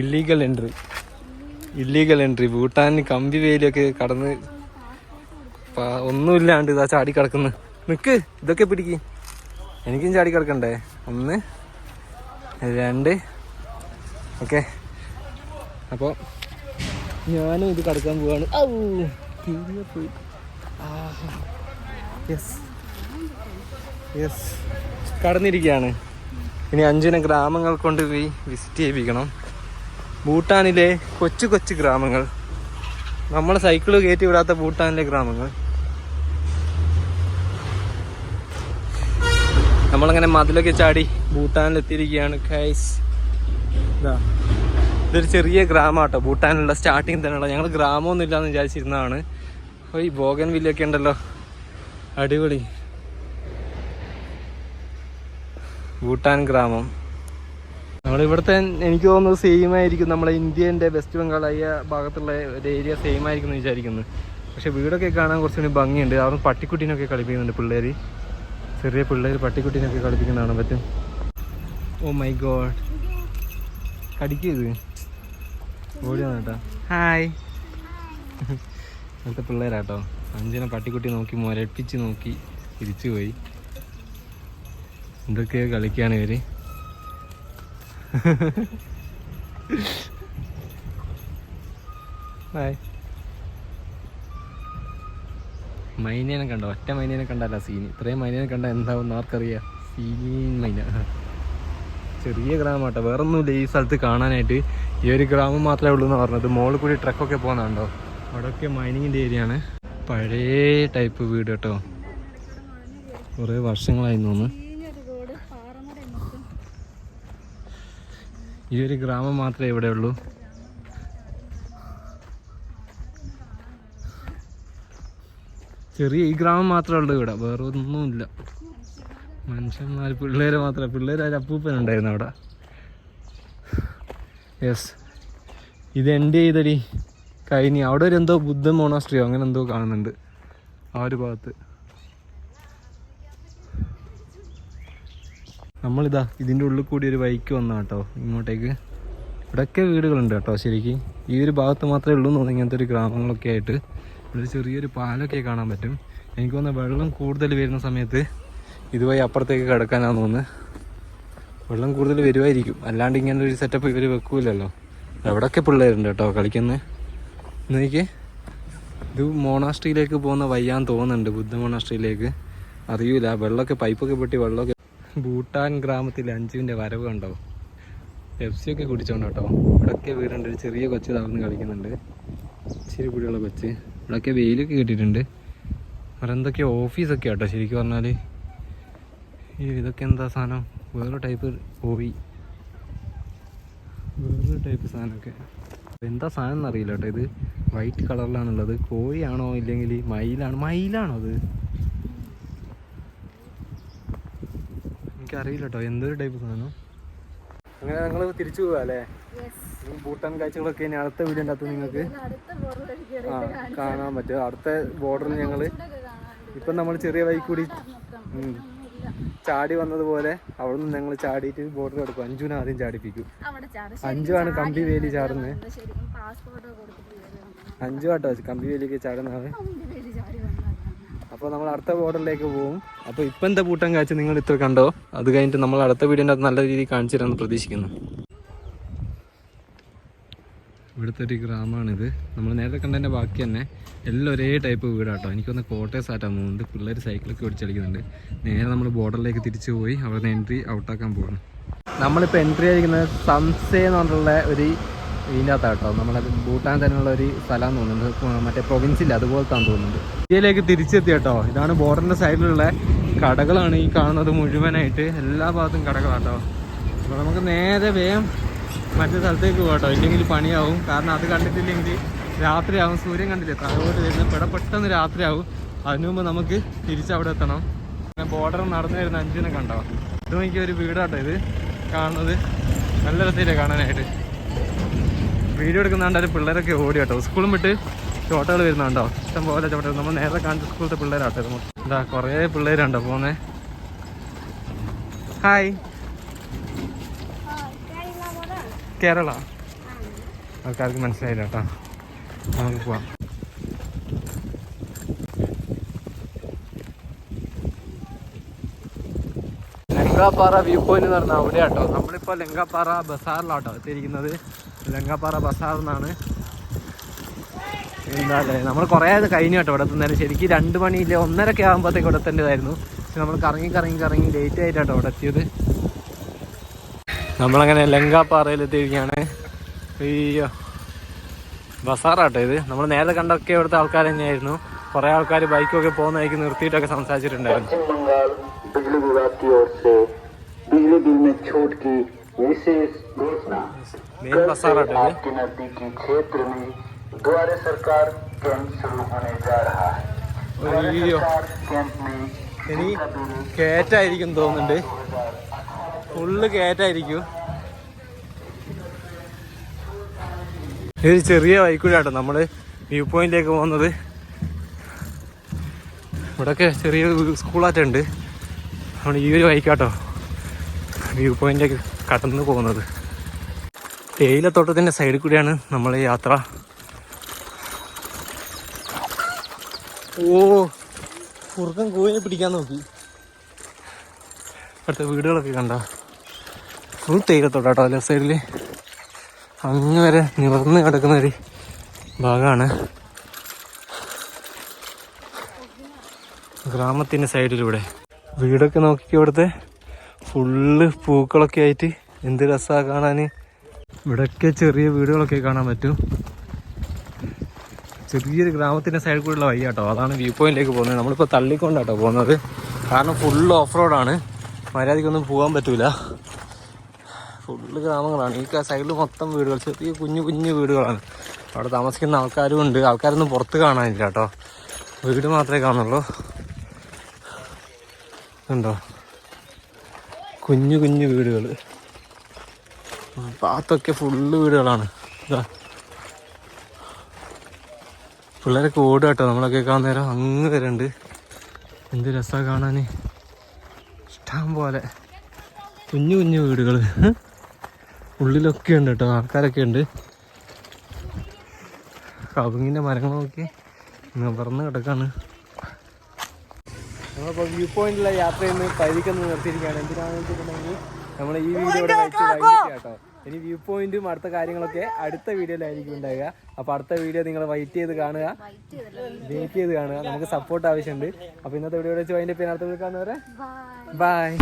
ഇല്ലീഗൽ എൻട്രി ഇല്ലീഗൽ എൻട്രി ഭൂട്ടാനിൽ കമ്പി വേലിയൊക്കെ കടന്ന് ഒന്നുമില്ലാണ്ട് ഇതാ ചാടി കിടക്കുന്നു. നിക്ക് ഇതൊക്കെ പിടിക്ക്. എനിക്കും ചാടി കിടക്കണ്ടേ? ഒന്ന് രണ്ട് ഓക്കെ. അപ്പോൾ ഞാനും ഇത് കടക്കാൻ പോവാണ്. ഔ, തീരെ പോയി. യെസ് യെസ് കടന്നിരിക്കുകയാണ് ഇനി അഞ്ചിനെ ഗ്രാമങ്ങൾ കൊണ്ട് കൊണ്ടുപോയി വിസിറ്റ് ചെയ്യിപ്പിക്കണം. ഭൂട്ടാനിലെ കൊച്ചു കൊച്ചു ഗ്രാമങ്ങൾ. നമ്മൾ സൈക്കിൾ കയറ്റി വിടാത്ത ഭൂട്ടാനിലെ ഗ്രാമങ്ങൾ. നമ്മളങ്ങനെ മതിലൊക്കെ ചാടി ഭൂട്ടാനിലെത്തിയിരിക്കുകയാണ് ഖൈസ് ഇതാ ഇതൊരു ചെറിയ ഗ്രാമമാട്ടോ ഭൂട്ടാനിലുള്ള സ്റ്റാർട്ടിങ് തന്നെയുള്ള ഞങ്ങൾ ഗ്രാമമൊന്നും ഇല്ലാന്ന് വിചാരിച്ചിരുന്നതാണ്. ഈ ബോഗൻ വില്ലൊക്കെ ഉണ്ടല്ലോ. അടിപൊളി. ഭൂട്ടാൻ ഗ്രാമം. നമ്മളിവിടുത്തെ എനിക്ക് തോന്നുന്നത് സെയിം ആയിരിക്കും. നമ്മളെ ഇന്ത്യന്റെ വെസ്റ്റ് ബംഗാൾ അയ്യ ഭാഗത്തുള്ള ഒരു ഏരിയ സെയിം ആയിരിക്കും എന്ന് വിചാരിക്കുന്നു. പക്ഷെ വീടൊക്കെ കാണാൻ കുറച്ചുകൂടി ഭംഗിയുണ്ട്. അവിടെ പട്ടിക്കുട്ടീനൊക്കെ കളിപ്പിക്കുന്നുണ്ട് പിള്ളേർ ചെറിയ പിള്ളേർ പട്ടിക്കുട്ടീനൊക്കെ കളിപ്പിക്കുന്ന കാണാൻ പറ്റും. ഓ മൈ ഗോഡ് കടിക്കരുത് ഓടി വന്നേട്ടാ ഹായ് ഇവിടുത്തെ പിള്ളേരാട്ടോ. അഞ്ചിനെ പട്ടിക്കുട്ടി നോക്കി മുരപ്പിച്ച് നോക്കി തിരിച്ചു പോയി. എന്തൊക്കെയോ കളിക്കാണ് ഇവർ? ഹായ് മൈനേനെ കണ്ടോ? ഒറ്റ മൈനേനെ കണ്ടല്ല സീനി. ഇത്രയും മൈനേനെ കണ്ട എന്താവും ആർക്കറിയാം? സീൻ മൈന. ചെറിയ ഗ്രാമമാട്ടോ വേറെ ഈ സ്ഥലത്ത് കാണാനായിട്ട്. ഈ ഒരു ഗ്രാമം മാത്രമേ ഉള്ളൂ എന്ന് പറഞ്ഞത്. മോളിൽ കൂടി ട്രക്കൊക്കെ പോകുന്നുണ്ടോ? അവിടെയൊക്കെ മൈനിങ്ങിന്റെ ഏരിയ ആണ് പഴയ ടൈപ്പ് വീട് കേട്ടോ. കുറേ വർഷങ്ങളായി തോന്നുന്നു. ഈ ഒരു ഗ്രാമം മാത്രമേ ഇവിടെ ഉള്ളൂ. ചെറിയ ഈ ഗ്രാമം മാത്രമേ ഉള്ളൂ ഇവിടെ. വേറെ ഒന്നുമില്ല മനുഷ്യന്മാർ പിള്ളേര് മാത്രമേ. പിള്ളേർ ഒരു അപ്പൂപ്പൻ ഉണ്ടായിരുന്നു അവിടെ. യെസ് ഇത് എന്റെ ചെയ്തടി. കഴിഞ്ഞ് അവിടെ ഒരു എന്തോ ബുദ്ധ മോണാസ്ട്രിയോ അങ്ങനെ എന്തോ കാണുന്നുണ്ട്. ആ ഒരു ഭാഗത്ത്. നമ്മളിതാ ഇതിന്റെ ഉള്ളിൽ കൂടി ഒരു ബൈക്ക് വന്ന കേട്ടോ ഇങ്ങോട്ടേക്ക്. ഇവിടെയൊക്കെ വീടുകളുണ്ട് കേട്ടോ ശരിക്കും. ഈ ഒരു ഭാഗത്ത് മാത്രമേ ഉള്ളൂ എന്ന് തോന്നുന്നു ഇങ്ങനത്തെ ഒരു ഗ്രാമങ്ങളൊക്കെ ആയിട്ട്. ഒരു ചെറിയൊരു പാലൊക്കെ കാണാൻ പറ്റും. എനിക്ക് തോന്നുന്നു വെള്ളം കൂടുതൽ വരുന്ന സമയത്ത് ഇതുവഴി അപ്പുറത്തേക്ക് കിടക്കാനാന്ന് തോന്നുന്നത് വെള്ളം കൂടുതൽ വരുമായിരിക്കും അല്ലാണ്ട് ഇങ്ങനെ ഒരു സെറ്റപ്പ് ഇവർ വെക്കൂലല്ലോ. എവിടെയൊക്കെ പിള്ളേരുണ്ട് കേട്ടോ കളിക്കുന്നത് എനിക്ക് ഇത് മോണാസ്ട്രിയിലേക്ക് പോകുന്ന വയ്യാൻ തോന്നുന്നുണ്ട് ബുദ്ധ മോണാസ്ട്രിയിലേക്ക്. അറിയൂല. വെള്ളമൊക്കെ പൈപ്പൊക്കെ പൊട്ടി വെള്ളമൊക്കെ. ഭൂട്ടാൻ ഗ്രാമത്തിൽ അഞ്ചുവിന്റെ വരവ് കണ്ടോ? പെപ്സി ഒക്കെ കുടിച്ചോണ്ട് കേട്ടോ. ഇവിടെയൊക്കെ വീടുണ്ട്. ഒരു ചെറിയ കൊച്ച് തകർന്ന് കളിക്കുന്നുണ്ട്. ഇച്ചിരി കൂടിയുള്ള കൊച്ച്. ഇവിടെയൊക്കെ വെയിലൊക്കെ കിട്ടിയിട്ടുണ്ട്. വേറെ എന്തൊക്കെയോ ഓഫീസൊക്കെ കേട്ടോ ശരിക്കും പറഞ്ഞാൽ ഇതൊക്കെ എന്താ സാധനം? വേറെ ടൈപ്പ് ഓവി. വേറൊരു ടൈപ്പ് സാധനമൊക്കെ. എന്താ സാധനം എന്നറിയില്ല കേട്ടോ ഇത്. വൈറ്റ് കളറിലാണുള്ളത് കോഴിയാണോ ഇല്ലെങ്കിൽ മയിലാണ്? മയിലാണോ അത്? എനിക്കറിയില്ല കേട്ടോ. എന്തൊരു ടൈപ്പ് സാധനം? അങ്ങനെ ഞങ്ങൾ തിരിച്ചു പോവാ അല്ലേ? ഭൂട്ടാൻ കാഴ്ചകളൊക്കെ ഇനി അടുത്ത വീടിന്റെ അകത്ത് നിങ്ങൾക്ക് ആ കാണാൻ പറ്റും. അടുത്ത ബോർഡറിൽ ഞങ്ങൾ ഇപ്പം നമ്മൾ ചെറിയ വൈ കൂടി ചാടി വന്നതുപോലെ അവിടെ നിന്ന് ഞങ്ങൾ ചാടിയിട്ട് ബോർഡർ എടുക്കും. അഞ്ചുവിനെ ആദ്യം ചാടിപ്പിക്കും. അഞ്ചുമാണ് കമ്പി വേലി ചാടുന്നത്. അഞ്ചു ആട്ടോ കമ്പി വേലിയൊക്കെ ചാടുന്നത് കമ്പി വേലി ചാടി വന്നതാണ് അപ്പോൾ നമ്മൾ അടുത്ത ബോർഡറിലേക്ക് പോകും അപ്പോൾ ഇപ്പം എന്താ പൂട്ടം കാഴ്ച നിങ്ങൾ ഇത്ര കണ്ടോ? അത് കഴിഞ്ഞിട്ട് നമ്മൾ അടുത്ത വീടിന്റെ അത് നല്ല രീതിയിൽ കാണിച്ചു തരാമെന്ന് പ്രതീക്ഷിക്കുന്നു. ഇവിടുത്തെ ഒരു ഗ്രാമമാണിത്. നമ്മൾ നേരത്തെ കണ്ടതിന്റെ ബാക്കി തന്നെ എല്ലാം ഒരേ ടൈപ്പ് വീടാട്ടോ. എനിക്കൊന്ന് കോട്ടയം സാറ്റാൻ പോകുന്നുണ്ട് പിള്ളേർ സൈക്കിളൊക്കെ ഓടിച്ചടിക്കുന്നുണ്ട്. നേരെ നമ്മൾ ബോർഡറിലേക്ക് തിരിച്ചു പോയി. അവിടെ നിന്ന് എൻട്രി ഔട്ടാക്കാൻ പോവാണ്. നമ്മളിപ്പോൾ എൻട്രി ആയിരിക്കുന്നത് സംസേ എന്ന് പറഞ്ഞിട്ടുള്ള ഒരു ഇതിന്റെ അകത്താട്ടോ നമ്മളെ ഭൂട്ടാൻ തന്നെയുള്ള ഒരു സ്ഥലം തോന്നുന്നുണ്ട് മറ്റേ പ്രൊവിൻസില്ല അതുപോലത്താന്ന് തോന്നുന്നുണ്ട് ഇന്ത്യയിലേക്ക് തിരിച്ചെത്തി കേട്ടോ ഇതാണ് ബോർഡറിന്റെ സൈഡിലുള്ള കടകളാണ് ഈ കാണുന്നത് മുഴുവനായിട്ട്. എല്ലാ ഭാഗത്തും കടകളാട്ടോ. അപ്പോൾ നമുക്ക് നേരെ വേഗം മറ്റേ സ്ഥലത്തേക്ക് പോകട്ടോ ഇല്ലെങ്കിൽ പണിയാവും. കാരണം അത് കണ്ടിട്ടില്ലെങ്കിൽ രാത്രിയാവും. സൂര്യൻ കണ്ടില്ലേ? താഴോട്ട് വരുന്ന പെട പെട്ടെന്ന് രാത്രിയാവും. അതിനു മുമ്പ് നമുക്ക് തിരിച്ചവിടെ എത്തണം. പിന്നെ ബോർഡർ നടന്നു വരുന്ന അഞ്ചിനെ കണ്ടോ? ഇത് എനിക്ക് ഒരു വീടാട്ടോ ഇത്. കാണുന്നത് നല്ല രസമില്ലേ കാണാനായിട്ട്. വീഡിയോ എടുക്കുന്നാണ്ട് പിള്ളേരൊക്കെ ഓടി കേട്ടോ. സ്കൂളും വിട്ട് ചോട്ടകൾ വരുന്നുണ്ടോ ഇഷ്ടം പോലെ ചോട്ടകൾ. നമ്മൾ നേരെ കാണിച്ച സ്കൂളത്തെ പിള്ളേരാട്ടോ. എന്താ കുറേ പിള്ളേരുണ്ടോ പോന്നെ? ഹായ് കേരള. ആൾക്കാർക്ക് മനസ്സിലായില്ല കേട്ടോ. നമുക്ക് പോവാം. ലങ്കാപ്പാറ വ്യൂ പോയിന്റ് എന്ന് പറഞ്ഞാൽ അവിടെ കേട്ടോ നമ്മളിപ്പോൾ ലങ്കാപ്പാറ ബസാറിലാട്ടോ എത്തിയിരിക്കുന്നത്. ലങ്കാപ്പാറ ബസാർ എന്നാണ് എന്താ നമ്മൾ കുറേ കഴിഞ്ഞു കേട്ടോ ഇവിടെ എത്തുന്നേരം ശരിക്കും രണ്ട് മണിയില്ല ഒന്നരക്കെ ആകുമ്പോഴത്തേക്ക് ഇവിടെ എത്തേണ്ടതായിരുന്നു പക്ഷെ നമ്മൾ കറങ്ങി കറങ്ങി കറങ്ങി ലേറ്റ് ആയിട്ടാട്ടോ ഇവിടെ എത്തിയത് നമ്മളങ്ങനെ ലങ്കാപ്പാറയിൽ എത്തിയിരിക്കുകയാണ് അയ്യോ ബസാറാട്ടോ ഇത് നമ്മൾ നേരത്തെ കണ്ടൊക്കെ ഇവിടുത്തെ ആൾക്കാർ തന്നെയായിരുന്നു കുറേ ആൾക്കാർ ബൈക്കൊക്കെ പോകുന്നതായിരിക്കും നിർത്തിയിട്ടൊക്കെ സംസാരിച്ചിട്ടുണ്ടായിരുന്നു पश्चिम बंगाल बिजली विभाग की ओर से बिजली बिल में छूट की विशेष घोषणा മെയിൻ ബസാറാട്ടോ ഇത് आपके नजदीकी क्षेत्र में द्वारे सरकार कैंप शुरू होने जा रहा है द्वारे അയ്യോ सरकार कैंप में ഇനി കയറ്റായിരിക്കും തോന്നുന്നുണ്ട് ഫുള്ള് കയറ്റായിരിക്കും ഇത് ചെറിയ വൈക്കൂടാട്ടോ നമ്മൾ വ്യൂ പോയിന്റിലേക്ക് പോകുന്നത് ഇവിടെയൊക്കെ ചെറിയ സ്കൂളാറ്റുണ്ട് നമ്മൾ ഈ ഒരു വൈക്കാട്ടോ വ്യൂ പോയിന്റിലേക്ക് കടന്നു പോകുന്നത് തേയിലത്തോട്ടത്തിന്റെ സൈഡിൽ കൂടിയാണ് നമ്മൾ യാത്ര. ഓ കുറുക്കൻ കോഴിനെ പിടിക്കാൻ നോക്കി. ഇവിടുത്തെ വീടുകളൊക്കെ കണ്ട? ഫുൾ തേയിലത്തോട്ടാട്ടോ ലെഫ്റ്റ് സൈഡിൽ അങ്ങ് വരെ നിവർന്ന് കിടക്കുന്ന ഒരു ഭാഗമാണ്. ഗ്രാമത്തിന്റെ സൈഡിലൂടെ വീടൊക്കെ നോക്കി ഇവിടുത്തെ ഫുള്ള് പൂക്കളൊക്കെ ആയിട്ട് എന്ത് രസമാണ് കാണാൻ ഇവിടെയൊക്കെ ചെറിയ വീടുകളൊക്കെ കാണാൻ പറ്റും. ചെറിയൊരു ഗ്രാമത്തിന്റെ സൈഡിൽ കൂടെയുള്ള വഴി കേട്ടോ അതാണ് വ്യൂ പോയിന്റിലേക്ക് പോകുന്നത്. നമ്മളിപ്പോൾ തള്ളിക്കൊണ്ടാട്ടോ പോകുന്നത്. കാരണം ഫുള്ള് ഓഫ് റോഡാണ് മര്യാദയ്ക്കൊന്നും പോകാൻ പറ്റൂല. ഫുള്ള് ഗ്രാമങ്ങളാണ്. ഈ സൈഡിൽ മൊത്തം വീടുകൾ. ചെറിയ കുഞ്ഞു കുഞ്ഞു വീടുകളാണ്. അവിടെ താമസിക്കുന്ന ആൾക്കാരും ഉണ്ട്. ആൾക്കാരൊന്നും പുറത്ത് കാണാനില്ല കേട്ടോ. വീട് മാത്രമേ കാണുള്ളൂ. ഉണ്ടോ കുഞ്ഞു കുഞ്ഞു വീടുകൾ ഭാഗത്തൊക്കെ ഫുള്ള് വീടുകളാണ്. ഇതാ. പിള്ളേരൊക്കെ ഓടുക കേട്ടോ. നമ്മളൊക്കെ കാണുന്ന നേരം അങ്ങ് വരുന്നുണ്ട് എന്ത് രസമാണ് കാണാൻ ഇഷ്ടം പോലെ. കുഞ്ഞു കുഞ്ഞു വീടുകൾ ഉള്ളിലൊക്കെ ഉണ്ട് കേട്ടോ. ആൾക്കാരൊക്കെ ഉണ്ട്. കവുങ്ങിന്റെ മരങ്ങളൊക്കെ നിവർന്ന് കിടക്കാണ്. നമ്മളിപ്പോൾ വ്യൂ പോയിന്റിലെ യാത്ര ചെയ്യുന്നത് പരിക്കൊന്ന് നിർത്തിയിരിക്കുകയാണ്. എന്തിനാണെന്ന് വെച്ചിട്ടുണ്ടെങ്കിൽ നമ്മൾ ഈ വീഡിയോ കേട്ടോ. ഇനി വ്യൂ പോയിന്റും അടുത്ത കാര്യങ്ങളൊക്കെ അടുത്ത വീഡിയോയിലായിരിക്കും ഉണ്ടാവുക. അപ്പൊ അടുത്ത വീഡിയോ നിങ്ങൾ വൈറ്റ് ചെയ്ത് കാണുക. വെയിറ്റ് ചെയ്ത് കാണുക. നമുക്ക് സപ്പോർട്ട് ആവശ്യമുണ്ട്. അപ്പൊ ഇന്നത്തെ വീഡിയോ വെച്ച് അതിന്റെ പേര് അടുത്ത വീഡിയോ കാണുന്നവരെ. ബൈ